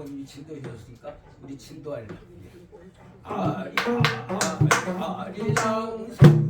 부모님이 진도해줬으니까 우리 진도할래. 아리 아리 아리랑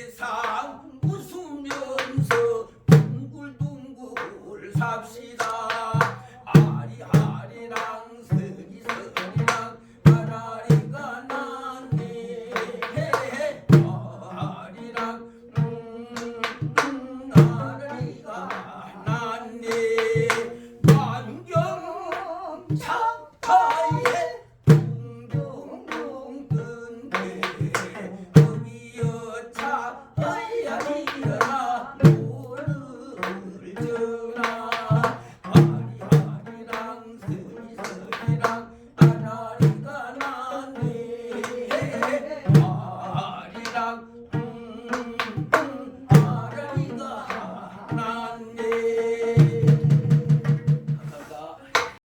세상 웃으면서 둥글둥글 삽시다. 아리아리랑 서리서리랑 아라리가 났네. 헤헤 아리랑 음, 음 아리가 났네. 만경 차 Oh.